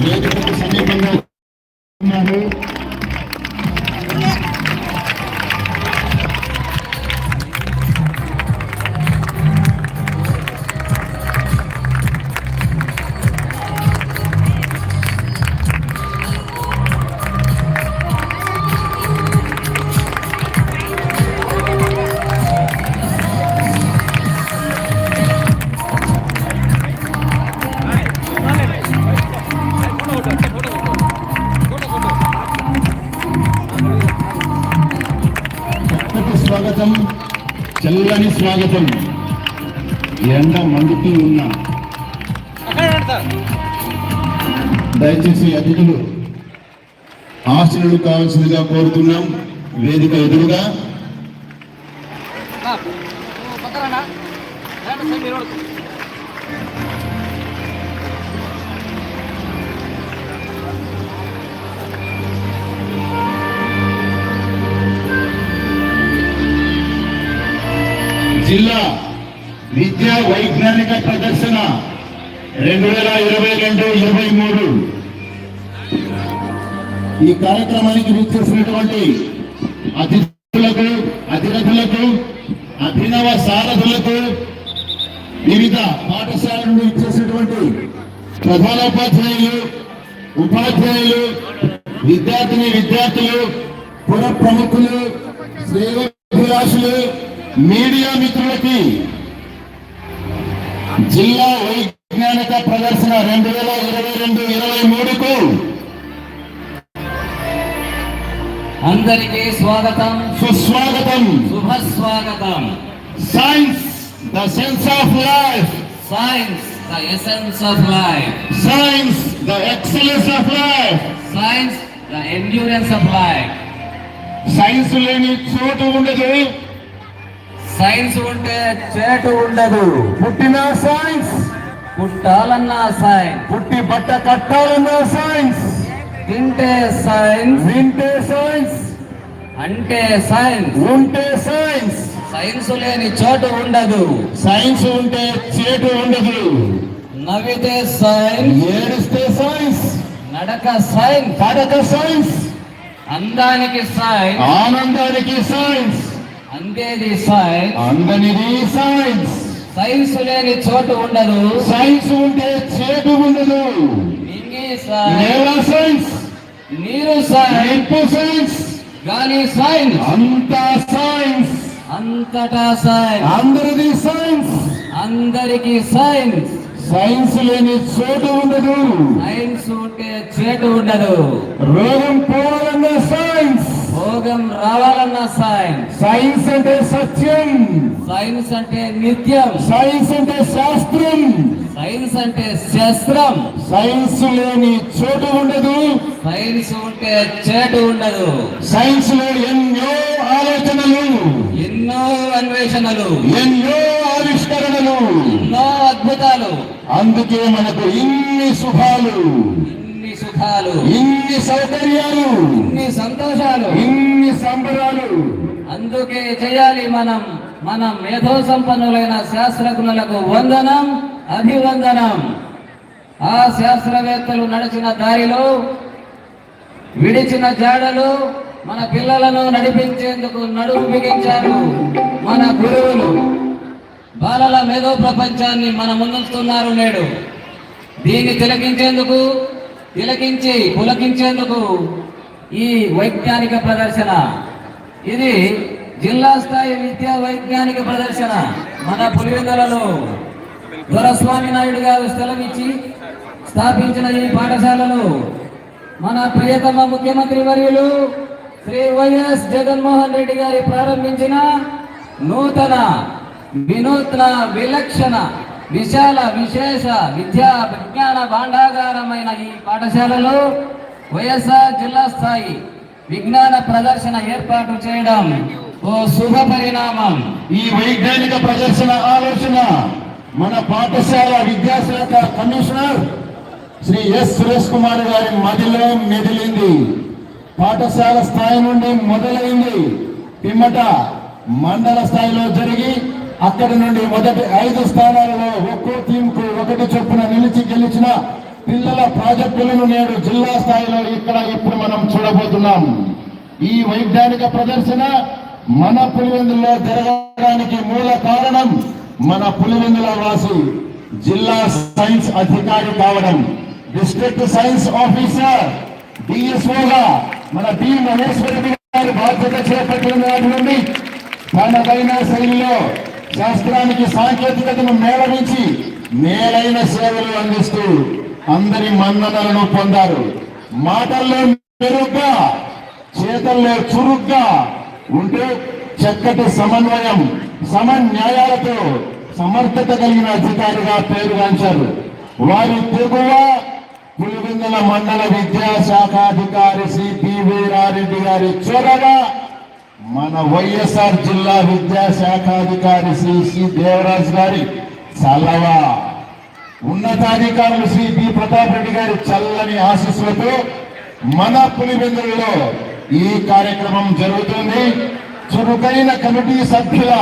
వేదికకు సమీపంగా ఉన్నారు చల్లని స్వాగతం. ఎండ మండుతూ ఉన్నా దయచేసి అతిథులు ఆశ్రయులు కావాల్సిందిగా కోరుతున్నాం. వేదిక ఎదురుగా ప్రదర్శన రెండు వేల ఇరవై రెండు ఇరవై మూడు. ఈ కార్యక్రమానికి విచ్చేసినటువంటి అతిథులకు అధిరథులకు అభినవ సారథులకు వివిధ పాఠశాల నుండి ఇచ్చేసినటువంటి ప్రధానోపాధ్యాయులు ఉపాధ్యాయులు విద్యార్థిని విద్యార్థులు పుర ప్రముఖులు శ్రేయోభిలాషులు మీడియా మిత్రులకి జిల్లా వైజ్ఞానిక ప్రదర్శన రెండు వేల ఇరవై రెండు ఇరవై మూడుకు. అందరికీ స్వాగతం. సుస్వాగతం. శుభ స్వాగతం science the sense of life science the essence of life science the excellence of life science the endurance of life science లేని చోటు ఉండదు. సైన్స్ ఉంటే చేటు ఉండదు. పుట్టిన సైన్స్. పుట్టాలన్న సైన్స్. పుట్టి బట్ట కట్టాలన్న సైన్స్. తింటే సైన్స్. వింటే సైన్స్. అంటే సైన్స్. ఉంటే సైన్స్. సైన్స్ లేని చోటు ఉండదు. సైన్స్ ఉంటే చేటు ఉండదు. నవ్వితే సైన్స్. ఏడిస్తే సైన్స్. నడక సైన్స్. పడక సైన్స్. అందానికి సైన్స్. ఆనందానికి సైన్స్. అందేది సైన్స్ అందనిది సైన్స్ సైన్స్ లేని చోటు ఉండదు. సైన్స్ ఉంటే చేటు ఉండదు. సైన్స్ నీరు సైన్స్ సైన్స్ గాలి సైన్స్ అంతా సైన్స్ అంతటా సైన్స్ అందరిది సైన్స్ అందరికి సైన్స్ సైన్స్ లేని చోటు ఉండదు. సైన్స్ ఉంటే చేటు ఉండదు. రోగం పోవాలన్న సైన్స్ భోగం రావాలన్న సైన్స్ సైన్స్ అంటే సత్యం. సైన్స్ అంటే నిత్యం. సైన్స్ అంటే శాస్త్రం. సైన్స్ అంటే శాస్త్రం. సైన్స్ లేని చోటు ఉండదు. సైన్స్ ఉంటే చేటు ఉండదు. సైన్స్లో ఎన్నో ఆలోచనలు. ఎన్నో అన్వేషణలు. ఎన్నో ఆవిష్కరణలు. ఎన్నో అద్భుతాలు. అందుకే మనకు ఇన్ని శుభాలు. సుఖాలు. ఇన్ని సౌకర్యాలు ఇన్ని సంతోషాలు. ఇన్ని సంబరాలు. అందుకే చేయాలి మనం మనం మేధో సంపన్నులైన శాస్త్రజ్ఞులకు వందనం అభివందనం. ఆ శాస్త్రవేత్తలు నడిచిన దారిలో విడిచిన జాడలు మన పిల్లలను నడిపించేందుకు నడుము బిగించారు మన గురువులు. బాలల మేధో ప్రపంచాన్ని మన ముందుస్తున్నారు నేడు. దీన్ని తిలకించేందుకు తిలకించి పులకించేందుకు ఈ వైజ్ఞానిక ప్రదర్శన. ఇది జిల్లా స్థాయి విద్యా వైజ్ఞానిక ప్రదర్శన. మన పులివెందులలో దొరస్వామి నాయుడు గారు స్థలమిచ్చి స్థాపించిన ఈ పాఠశాలలో మన ప్రియతమ ముఖ్యమంత్రి వర్యులు శ్రీ వైఎస్ జగన్మోహన్ రెడ్డి గారి ప్రారంభించిన నూతన వినూత్న విలక్షణ విశాల విశేష విద్యా విజ్ఞాన భాండాగారమైన ఈ పాఠశాలలో వైఎస్ఆర్ జిల్లా స్థాయి విజ్ఞాన ప్రదర్శన ఏర్పాటు చేయడం ఓ శుభ పరిణామం. ఈ వైజ్ఞానిక ప్రదర్శన ఆలోచన మన పాఠశాల విద్యాశాఖ కమిషనర్ శ్రీ ఎస్ సురేష్ కుమార్ గారి మదిలో మెదిలింది. పాఠశాల స్థాయి నుండి మొదలైంది. పిమ్మట మండల స్థాయిలో జరిగి అక్కడి నుండి మొదటి ఐదు స్థానాలలో ఒక్కో టీంకు ఒకటి చొప్పున నిలిచి గెలిచిన పిల్లల ప్రాజెక్టులను నేడు జిల్లా స్థాయిలో ఇక్కడ ఇప్పుడు మనం చూడబోతున్నాం. ఈ వైజ్ఞానిక ప్రదర్శన మన పులివెందుల్లో జరగడానికి మూల కారణం మన పులివెందుల వాసి జిల్లా సైన్స్ అధికారి కావడం. డిస్ట్రిక్ట్ సైన్స్ ఆఫీసర్ డిఎస్ఓగా మన డి మహేశ్వర రెడ్డి గారి బాధ్యత చేపట్టిన నుండి తనదైన శైలిలో శాస్త్రానికి సాంకేతికతను మేళవించి మేలైన సేవలు అందిస్తూ అందరి మన్ననలను పొందారు. మాటల్లో మెరుగ్గా చేతల్లో చురుగ్గా ఉంటే చక్కటి సమన్వయం సమన్యాయాలతో సమర్థత కలిగిన అధికారిగా పేరుగాంచారు వారి తెగువ పులివెందుల మండల విద్యాశాఖాధికారి శ్రీ పి వీరారెడ్డి గారి చొరవ మన వైఎస్ఆర్ జిల్లా విద్యాశాఖాధికారి శ్రీ సి దేవరాజ్ గారి చల్లవా ఉన్నతాధికారులు శ్రీ బి ప్రతాప్ రెడ్డి గారి చల్లని ఆశీస్సులతో మన పులివెందులలో ఈ కార్యక్రమం జరుగుతుంది. చురుకైన కమిటీ సభ్యుల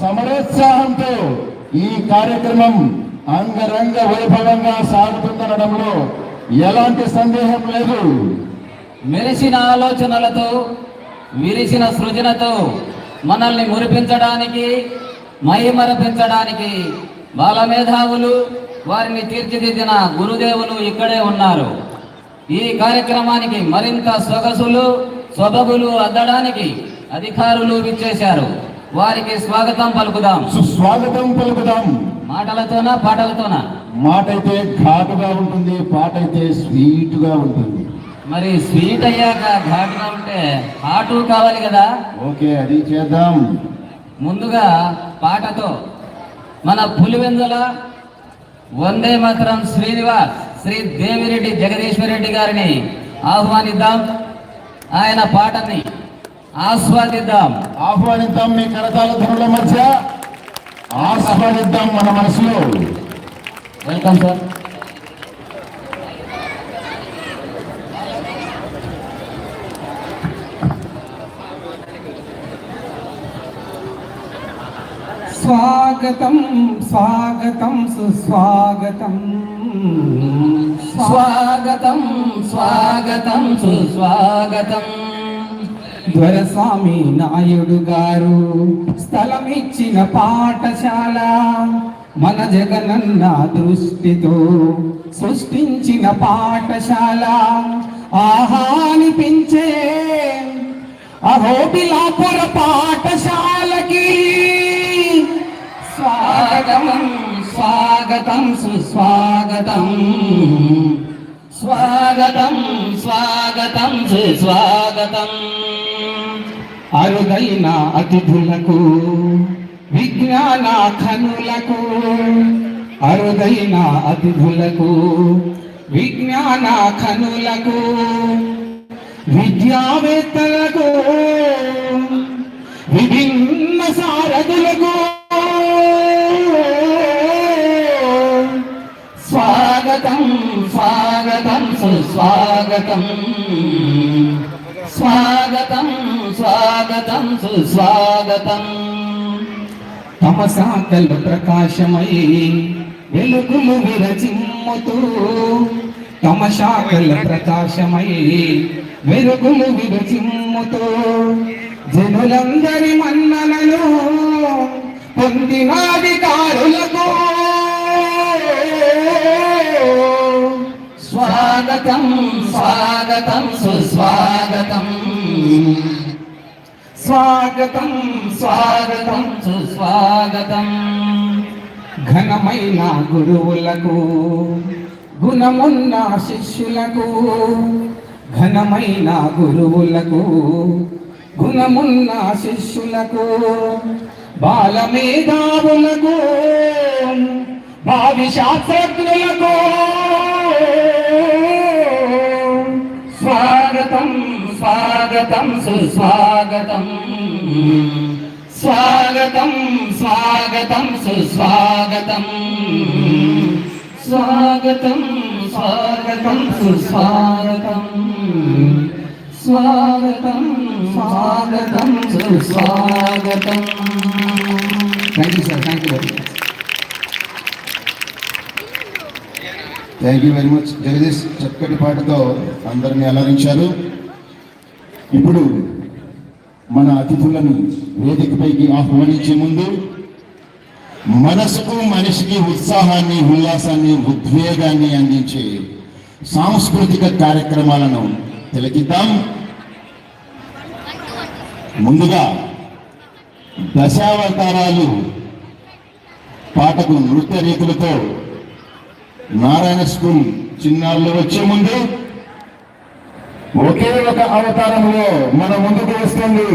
సమరోత్సాహంతో ఈ కార్యక్రమం అంగరంగ వైభవంగా సాగుతుందనడంలో ఎలాంటి సందేహం లేదు. మెరిసిన ఆలోచనలతో విరిసిన సృజనతో మనల్ని మురిపించడానికి మైమరపించడానికి బాల మేధావులు వారిని తీర్చిదిద్దిన గురుదేవులు ఇక్కడే ఉన్నారు. ఈ కార్యక్రమానికి మరింత సొగసులు సొబగులు అద్దడానికి అధికారులు విచ్చేశారు. వారికి స్వాగతం పలుకుదాం. సుస్వాగతం పలుకుదాం. మాటలతోనా పాటలతోనా? మాట అయితే ఘాటుగా ఉంటుంది పాట అయితే స్వీట్గా ఉంటుంది. మరి స్వీట్ అయ్యాక ఘాటుగా ఉంటే హాటు కావాలి కదా? ఓకే అది చేద్దాం. ముందుగా పాటతో మన పులివెందుల వందే మాతరం శ్రీనివాస్ శ్రీ దేవిరెడ్డి జగదీశ్వర్ రెడ్డి గారిని ఆహ్వానిద్దాం. ఆయన పాటని ఆస్వాదిద్దాం. ఆహ్వానిద్దాం మీ కరతాల ధనుల మధ్య. ఆస్వాదిద్దాం మన మనసులో. వెల్కమ్ సార్ స్వాగతం స్వాగతం సుస్వాగతం. స్వాగతం స్వాగతం సుస్వాగతం. ధ్వరస్వామి నాయుడు గారు స్థలమిచ్చిన పాఠశాల మన జగనన్న దృష్టితో సృష్టించిన పాఠశాల. ఆహానిపించే అహోబిలాపుర పాఠశాలకి స్వాగతం స్వాగతం సుస్వాగతం. స్వాగతం స్వాగతం సుస్వాగతం. అరుదైన అతిథులకు విజ్ఞాన ఖనులకు అరుదైన అతిథులకు విజ్ఞాన ఖనులకు విద్యావేత్తలకు విభిన్న సారథులకు స్వాగతం స్వాగతం సుస్వాగతం. స్వాగతం స్వాగతం సుస్వాగతం. తమ ప్రకాశమై వెలుగులు విరచిమ్ముతూ తమ ప్రకాశమై వెలుగులు విరచిమ్ముతూ జనులందరి మన్ననలు పొందినాధికారులకు. స్వాగతం స్వాగతం సుస్వాగతం. స్వాగతం స్వాగతం సుస్వాగతం. ఘనమైన గురువులకు గుణమున్న శిష్యులకు ఘనమైన గురువులకు గుణమున్న శిష్యులకు బాల మేధావులకు భావి శాస్త్రజ్ఞులకు. స్వాగతం స్వాగతం సుస్వాగతం. స్వాగతం స్వాగతం సుస్వాగతం. స్వాగతం స్వాగతం సుస్వాగతం. స్వాగతం స్వాగతం సుస్వాగతం. Thank you sir thank you very much thank you very much Jagadish చక్కటి పాటతో అందరిని అలరించారు. ఇప్పుడు మన అతిథులను వేదికపైకి ఆహ్వానించే ముందు మనసుకు మనిషికి ఉత్సాహాన్ని ఉల్లాసాన్ని ఉద్వేగాన్ని అందించే సాంస్కృతిక కార్యక్రమాలను తిలకిద్దాం. ముందుగా దశావతారాలు పాటకు నృత్య రీతులతో నారాయణ స్కూల్ చిన్నారులు వచ్చే ముందు ఒకే ఒక అవతారంలో మన ముందుకు వస్తుంది.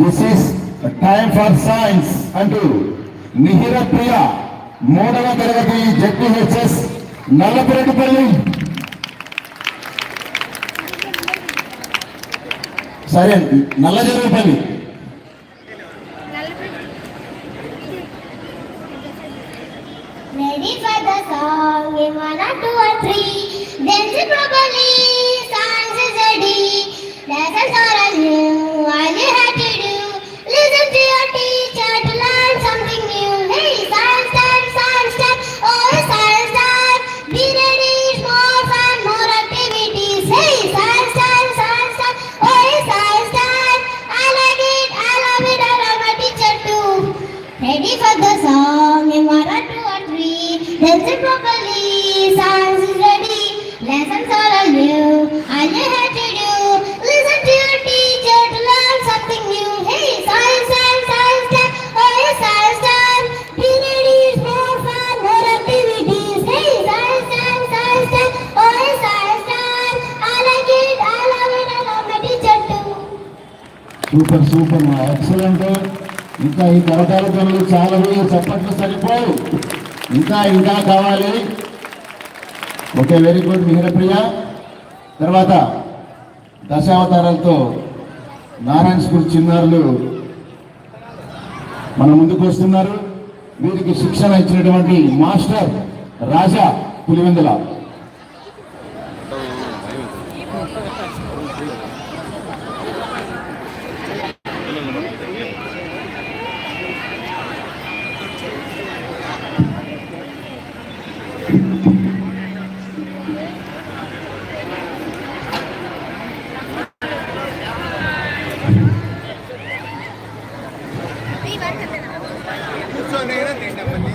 This is time for science అంటూ నిహిర ప్రియ మూడవ తరగతి జడ్పిహెచ్ఎస్ నల్లపురెడ్డిపల్లి. సరే Nallajarugupalli One or two or three. Then she probably signs a D. That's a sorrow. Super super excellent. ఇంకా ఈ కరతాల పనులు చాలా చప్పట్లు సరిపోవు. ఇంకా ఇంకా కావాలి. ఓకే వెరీ గుడ్ మిహిరప్రియ తర్వాత దశావతారాలతో నారాయణ స్కూల్ చిన్నారులు మన ముందుకు వస్తున్నారు. వీరికి శిక్షణ ఇచ్చినటువంటి master Raja Pulivendula. tenga. Pues.